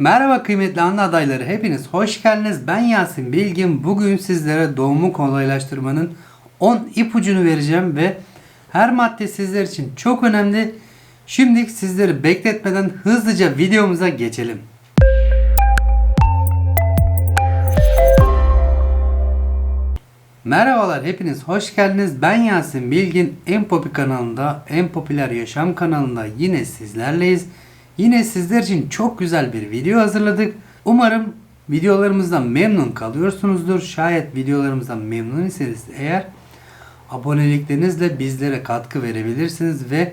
Merhaba kıymetli anne adayları hepiniz hoş geldiniz. Ben Yasin Bilgin. Bugün sizlere doğumu kolaylaştırmanın 10 ipucunu vereceğim ve her madde sizler için çok önemli. Şimdi sizleri bekletmeden hızlıca videomuza geçelim. Merhabalar hepiniz hoş geldiniz. Ben Yasin Bilgin. En Popi kanalında, En Popüler Yaşam kanalında yine sizlerleyiz. Yine sizler için çok güzel bir video hazırladık. Umarım videolarımızdan memnun kalıyorsunuzdur. Şayet videolarımızdan memnun iseniz eğer aboneliklerinizle bizlere katkı verebilirsiniz ve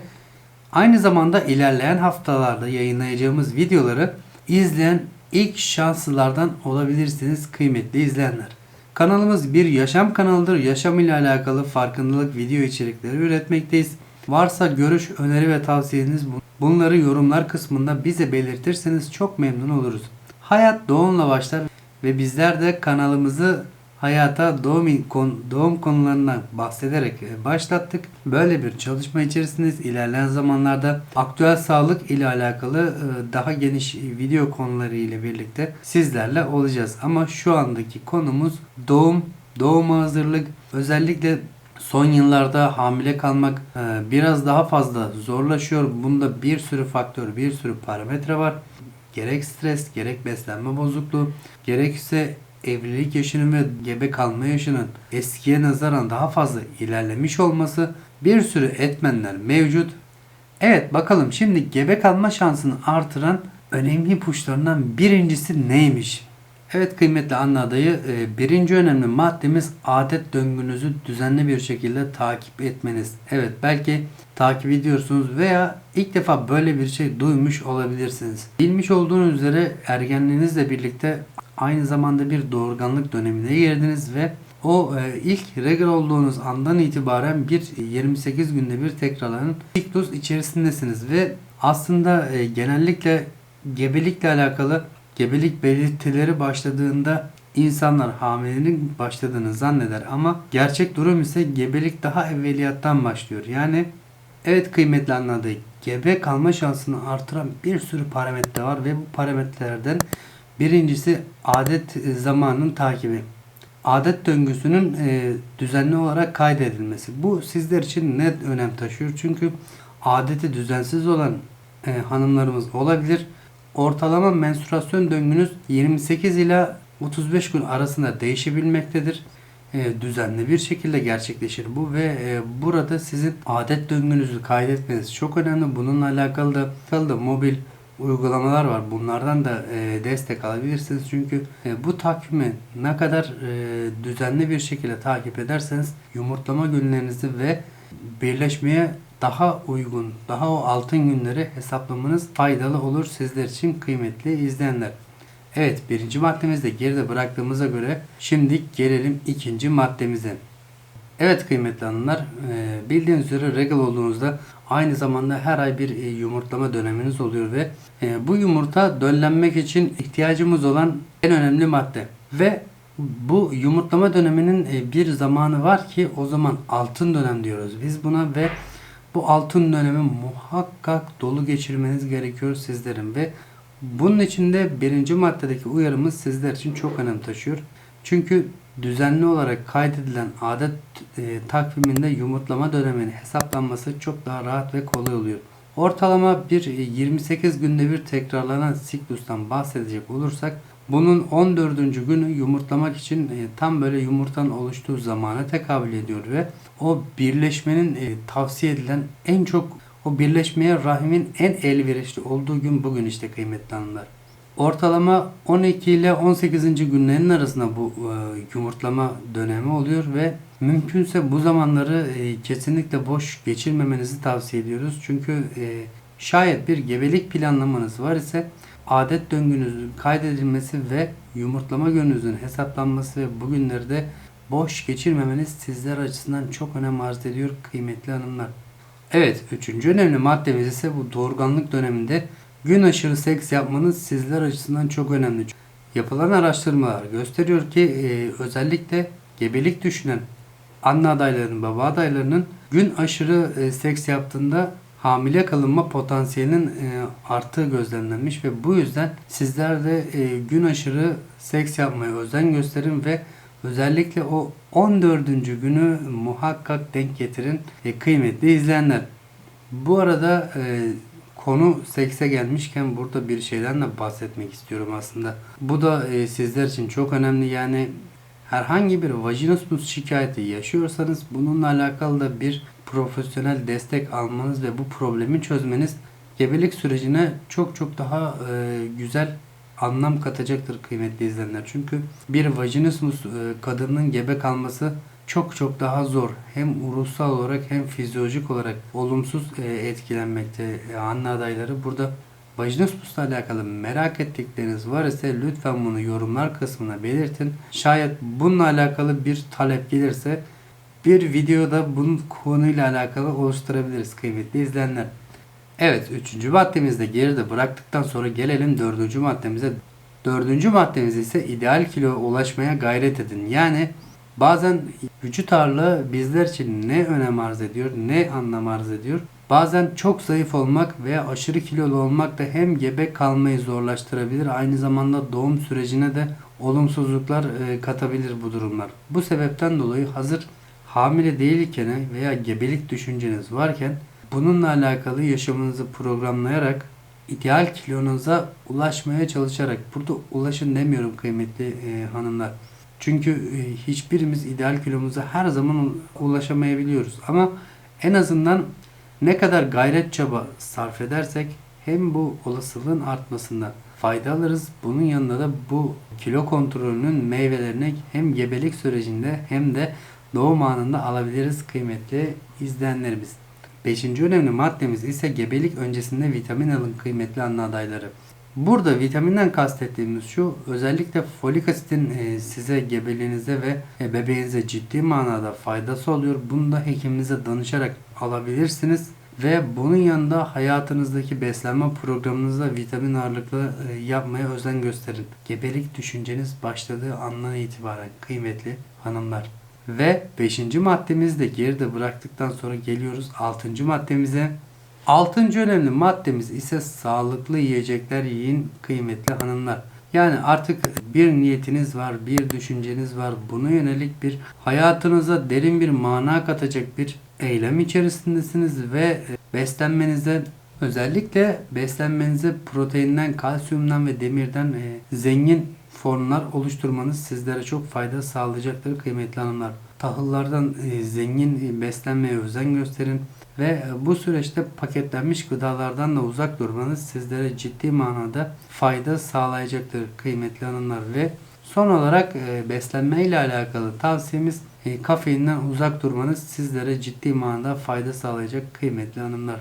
aynı zamanda ilerleyen haftalarda yayınlayacağımız videoları izleyen ilk şanslılardan olabilirsiniz kıymetli izleyenler. Kanalımız bir yaşam kanalıdır. Yaşam ile alakalı farkındalık video içerikleri üretmekteyiz. Varsa görüş, öneri ve tavsiyeniz bu- bunları yorumlar kısmında bize belirtirseniz çok memnun oluruz. Hayat doğumla başlar ve bizler de kanalımızı hayata doğum, doğum konularından bahsederek e, başlattık. Böyle bir çalışma içerisindeyiz. İlerleyen zamanlarda aktüel sağlık ile alakalı e, daha geniş video konuları ile birlikte sizlerle olacağız. Ama şu andaki konumuz doğum, doğuma hazırlık, özellikle Son yıllarda hamile kalmak e, biraz daha fazla zorlaşıyor. Bunda bir sürü faktör, bir sürü parametre var. Gerek stres, gerek beslenme bozukluğu, gerekse evlilik yaşının ve gebe kalma yaşının eskiye nazaran daha fazla ilerlemiş olması bir sürü etmenler mevcut. Evet bakalım şimdi gebe kalma şansını artıran önemli ipuçlarından birincisi neymiş? Evet kıymetli anne adayı e, birinci önemli maddemiz adet döngünüzü düzenli bir şekilde takip etmeniz. Evet belki takip ediyorsunuz veya ilk defa böyle bir şey duymuş olabilirsiniz. Bilmiş olduğunuz üzere ergenliğinizle birlikte aynı zamanda bir doğurganlık dönemine girdiniz ve o e, ilk regl olduğunuz andan itibaren bir 28 günde bir tekrarlanan siklus içerisindesiniz ve aslında e, genellikle gebelikle alakalı gebelik belirtileri başladığında insanlar hamilenin başladığını zanneder ama gerçek durum ise gebelik daha evveliyattan başlıyor. Yani evet kıymetli anladığı gebe kalma şansını artıran bir sürü parametre var ve bu parametrelerden birincisi adet zamanının takibi. Adet döngüsünün e, düzenli olarak kaydedilmesi. Bu sizler için ne önem taşıyor? Çünkü adeti düzensiz olan e, hanımlarımız olabilir Ortalama menstruasyon döngünüz 28 ila 35 gün arasında değişebilmektedir. E, düzenli bir şekilde gerçekleşir bu ve e, burada sizin adet döngünüzü kaydetmeniz çok önemli. Bununla alakalı da, alakalı da mobil uygulamalar var. Bunlardan da e, destek alabilirsiniz. Çünkü e, bu takvimi ne kadar e, düzenli bir şekilde takip ederseniz yumurtlama günlerinizi ve birleşmeye daha uygun, daha o altın günleri hesaplamanız faydalı olur sizler için kıymetli izleyenler. Evet birinci maddemizde geride bıraktığımıza göre şimdi gelelim ikinci maddemize. Evet kıymetli hanımlar e, bildiğiniz üzere regal olduğunuzda aynı zamanda her ay bir e, yumurtlama döneminiz oluyor ve e, bu yumurta döllenmek için ihtiyacımız olan en önemli madde. Ve bu yumurtlama döneminin bir zamanı var ki o zaman altın dönem diyoruz biz buna ve bu altın dönemi muhakkak dolu geçirmeniz gerekiyor sizlerin ve bunun için de birinci maddedeki uyarımız sizler için çok önem taşıyor. Çünkü düzenli olarak kaydedilen adet e, takviminde yumurtlama döneminin hesaplanması çok daha rahat ve kolay oluyor. Ortalama bir 28 e, günde bir tekrarlanan siklustan bahsedecek olursak bunun 14. günü yumurtlamak için e, tam böyle yumurtanın oluştuğu zamana tekabül ediyor ve o birleşmenin e, tavsiye edilen en çok o birleşmeye rahimin en elverişli olduğu gün bugün işte kıymetli hanımlar. Ortalama 12 ile 18. günlerin arasında bu e, yumurtlama dönemi oluyor ve mümkünse bu zamanları kesinlikle boş geçirmemenizi tavsiye ediyoruz. Çünkü şayet bir gebelik planlamanız var ise adet döngünüzün kaydedilmesi ve yumurtlama gününüzün hesaplanması ve bugünleri de boş geçirmemeniz sizler açısından çok önem arz ediyor kıymetli hanımlar. Evet, üçüncü önemli maddemiz ise bu doğurganlık döneminde gün aşırı seks yapmanız sizler açısından çok önemli. Yapılan araştırmalar gösteriyor ki e, özellikle gebelik düşünen anne adaylarının, baba adaylarının gün aşırı e, seks yaptığında hamile kalınma potansiyelinin e, arttığı gözlemlenmiş ve bu yüzden sizler de e, gün aşırı seks yapmaya özen gösterin ve özellikle o 14. günü muhakkak denk getirin e, kıymetli izleyenler. Bu arada e, konu sekse gelmişken burada bir şeyden de bahsetmek istiyorum aslında. Bu da sizler için çok önemli yani herhangi bir vajinismus şikayeti yaşıyorsanız bununla alakalı da bir profesyonel destek almanız ve bu problemi çözmeniz gebelik sürecine çok çok daha e, güzel anlam katacaktır kıymetli izleyenler. Çünkü bir vajinismus e, kadının gebe kalması çok çok daha zor. Hem ruhsal olarak hem fizyolojik olarak olumsuz e, etkilenmekte e, anne adayları. Burada vajinismusla alakalı merak ettikleriniz var ise lütfen bunu yorumlar kısmına belirtin. Şayet bununla alakalı bir talep gelirse bir videoda bunun konuyla alakalı oluşturabiliriz kıymetli izleyenler. Evet, üçüncü maddemizde geride bıraktıktan sonra gelelim dördüncü maddemize. Dördüncü maddemiz ise ideal kilo ulaşmaya gayret edin. Yani bazen vücut ağırlığı bizler için ne önem arz ediyor, ne anlam arz ediyor. Bazen çok zayıf olmak veya aşırı kilolu olmak da hem gebe kalmayı zorlaştırabilir, aynı zamanda doğum sürecine de olumsuzluklar e, katabilir bu durumlar. Bu sebepten dolayı hazır hamile değilken veya gebelik düşünceniz varken bununla alakalı yaşamınızı programlayarak ideal kilonuza ulaşmaya çalışarak burada ulaşın demiyorum kıymetli e, hanımlar. Çünkü e, hiçbirimiz ideal kilomuza her zaman ulaşamayabiliyoruz. Ama en azından ne kadar gayret çaba sarf edersek hem bu olasılığın artmasında fayda alırız. Bunun yanında da bu kilo kontrolünün meyvelerini hem gebelik sürecinde hem de doğum anında alabiliriz kıymetli izleyenlerimiz. Beşinci önemli maddemiz ise gebelik öncesinde vitamin alın kıymetli anne adayları. Burada vitaminden kastettiğimiz şu özellikle folik asitin e, size gebeliğinize ve e, bebeğinize ciddi manada faydası oluyor. Bunu da hekiminize danışarak alabilirsiniz. Ve bunun yanında hayatınızdaki beslenme programınızda vitamin ağırlıklı e, yapmaya özen gösterin. Gebelik düşünceniz başladığı andan itibaren kıymetli hanımlar. Ve 5. maddemizi de geride bıraktıktan sonra geliyoruz 6. maddemize. 6. önemli maddemiz ise sağlıklı yiyecekler yiyin kıymetli hanımlar. Yani artık bir niyetiniz var, bir düşünceniz var. Buna yönelik bir hayatınıza derin bir mana katacak bir eylem içerisindesiniz ve beslenmenize özellikle beslenmenize proteinden, kalsiyumdan ve demirden e, zengin formlar oluşturmanız sizlere çok fayda sağlayacaktır kıymetli hanımlar. Tahıllardan e, zengin e, beslenmeye özen gösterin ve e, bu süreçte paketlenmiş gıdalardan da uzak durmanız sizlere ciddi manada fayda sağlayacaktır kıymetli hanımlar ve son olarak beslenme ile alakalı tavsiyemiz kafeinden uzak durmanız sizlere ciddi manada fayda sağlayacak kıymetli hanımlar.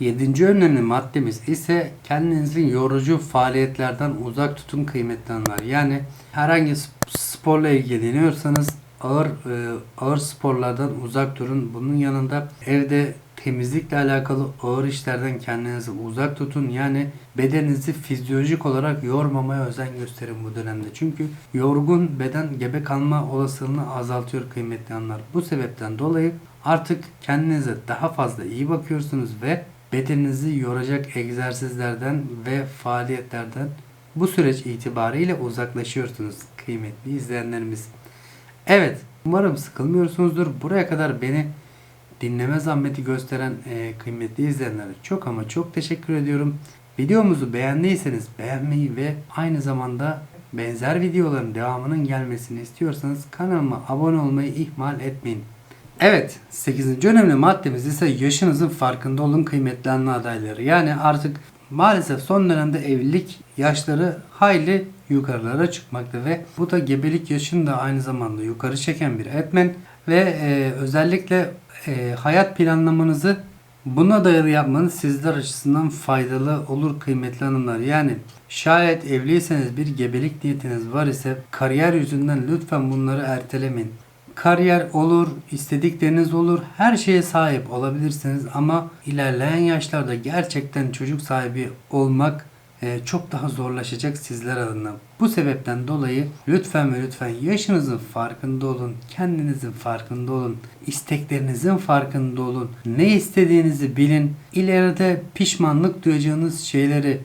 Yedinci önemli maddemiz ise kendinizi yorucu faaliyetlerden uzak tutun kıymetli hanımlar. Yani herhangi sporla ilgileniyorsanız ağır e, ağır sporlardan uzak durun. Bunun yanında evde temizlikle alakalı ağır işlerden kendinizi uzak tutun. Yani bedeninizi fizyolojik olarak yormamaya özen gösterin bu dönemde. Çünkü yorgun beden gebe kalma olasılığını azaltıyor kıymetli anlar. Bu sebepten dolayı artık kendinize daha fazla iyi bakıyorsunuz ve bedeninizi yoracak egzersizlerden ve faaliyetlerden bu süreç itibariyle uzaklaşıyorsunuz kıymetli izleyenlerimiz. Evet, umarım sıkılmıyorsunuzdur. Buraya kadar beni dinleme zahmeti gösteren e, kıymetli izleyenlere çok ama çok teşekkür ediyorum. Videomuzu beğendiyseniz beğenmeyi ve aynı zamanda benzer videoların devamının gelmesini istiyorsanız kanalıma abone olmayı ihmal etmeyin. Evet 8. önemli maddemiz ise yaşınızın farkında olun kıymetli anne adayları. Yani artık maalesef son dönemde evlilik yaşları hayli yukarılara çıkmakta ve bu da gebelik yaşını da aynı zamanda yukarı çeken bir etmen ve e, özellikle e, hayat planlamanızı buna dayalı yapmanız sizler açısından faydalı olur kıymetli hanımlar. Yani şayet evliyseniz bir gebelik niyetiniz var ise kariyer yüzünden lütfen bunları ertelemeyin kariyer olur, istedikleriniz olur, her şeye sahip olabilirsiniz. Ama ilerleyen yaşlarda gerçekten çocuk sahibi olmak e, çok daha zorlaşacak sizler adına. Bu sebepten dolayı lütfen ve lütfen yaşınızın farkında olun, kendinizin farkında olun, isteklerinizin farkında olun, ne istediğinizi bilin, ileride pişmanlık duyacağınız şeyleri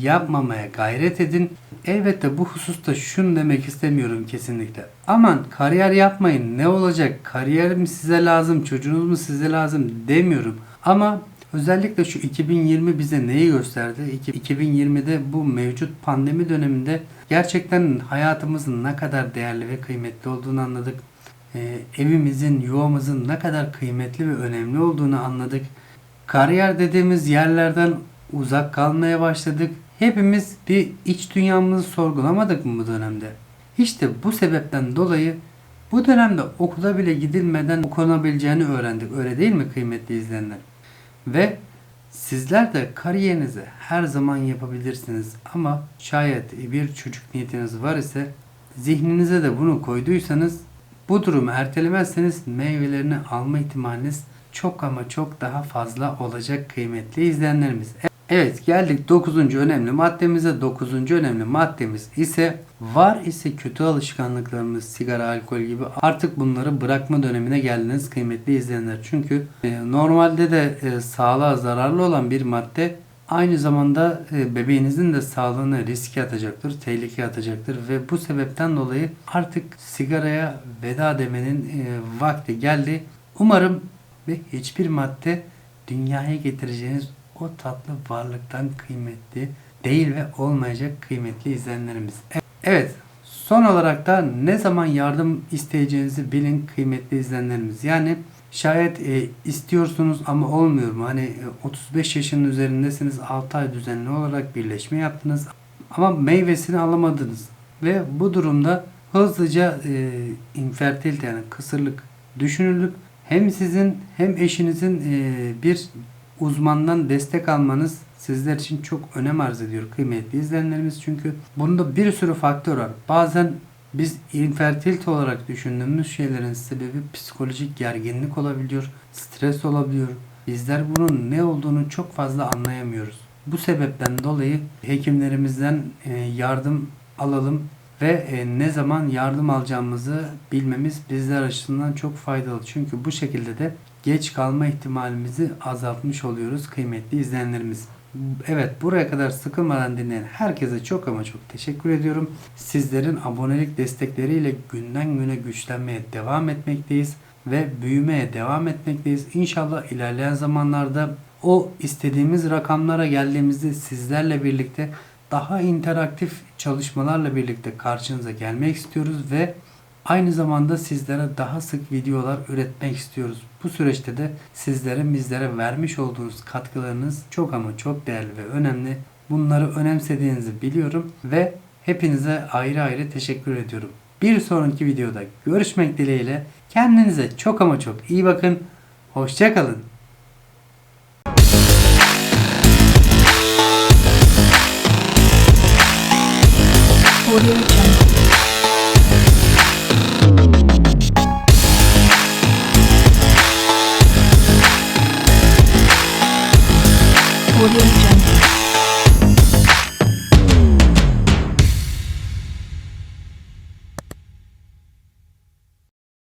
yapmamaya gayret edin. Elbette bu hususta şunu demek istemiyorum kesinlikle. Aman kariyer yapmayın ne olacak kariyer mi size lazım çocuğunuz mu size lazım demiyorum. Ama özellikle şu 2020 bize neyi gösterdi? İki- 2020'de bu mevcut pandemi döneminde gerçekten hayatımızın ne kadar değerli ve kıymetli olduğunu anladık. Ee, evimizin, yuvamızın ne kadar kıymetli ve önemli olduğunu anladık. Kariyer dediğimiz yerlerden uzak kalmaya başladık. Hepimiz bir iç dünyamızı sorgulamadık mı bu dönemde? İşte bu sebepten dolayı bu dönemde okula bile gidilmeden okunabileceğini öğrendik. Öyle değil mi kıymetli izleyenler? Ve sizler de kariyerinizi her zaman yapabilirsiniz. Ama şayet bir çocuk niyetiniz var ise zihninize de bunu koyduysanız bu durumu ertelemezseniz meyvelerini alma ihtimaliniz çok ama çok daha fazla olacak kıymetli izleyenlerimiz. Evet geldik 9. önemli maddemize. 9. önemli maddemiz ise var ise kötü alışkanlıklarımız sigara, alkol gibi artık bunları bırakma dönemine geldiniz kıymetli izleyenler. Çünkü e, normalde de e, sağlığa zararlı olan bir madde aynı zamanda e, bebeğinizin de sağlığını riske atacaktır, tehlikeye atacaktır ve bu sebepten dolayı artık sigaraya veda demenin e, vakti geldi. Umarım ve hiçbir madde dünyaya getireceğiniz o tatlı varlıktan kıymetli değil ve olmayacak kıymetli izleyenlerimiz. E- Evet, son olarak da ne zaman yardım isteyeceğinizi bilin kıymetli izleyenlerimiz. Yani şayet e, istiyorsunuz ama olmuyor mu? Hani e, 35 yaşının üzerindesiniz 6 ay düzenli olarak birleşme yaptınız ama meyvesini alamadınız. Ve bu durumda hızlıca e, infertilite yani kısırlık düşünülüp hem sizin hem eşinizin e, bir uzmandan destek almanız sizler için çok önem arz ediyor kıymetli izleyenlerimiz. Çünkü bunda bir sürü faktör var. Bazen biz infertilite olarak düşündüğümüz şeylerin sebebi psikolojik gerginlik olabiliyor, stres olabiliyor. Bizler bunun ne olduğunu çok fazla anlayamıyoruz. Bu sebepten dolayı hekimlerimizden e, yardım alalım ve e, ne zaman yardım alacağımızı bilmemiz bizler açısından çok faydalı. Çünkü bu şekilde de geç kalma ihtimalimizi azaltmış oluyoruz kıymetli izleyenlerimiz. Evet buraya kadar sıkılmadan dinleyen herkese çok ama çok teşekkür ediyorum. Sizlerin abonelik destekleriyle günden güne güçlenmeye devam etmekteyiz ve büyümeye devam etmekteyiz. İnşallah ilerleyen zamanlarda o istediğimiz rakamlara geldiğimizde sizlerle birlikte daha interaktif çalışmalarla birlikte karşınıza gelmek istiyoruz ve aynı zamanda sizlere daha sık videolar üretmek istiyoruz. Bu süreçte de sizlerin bizlere vermiş olduğunuz katkılarınız çok ama çok değerli ve önemli. Bunları önemsediğinizi biliyorum ve hepinize ayrı ayrı teşekkür ediyorum. Bir sonraki videoda görüşmek dileğiyle kendinize çok ama çok iyi bakın. Hoşçakalın.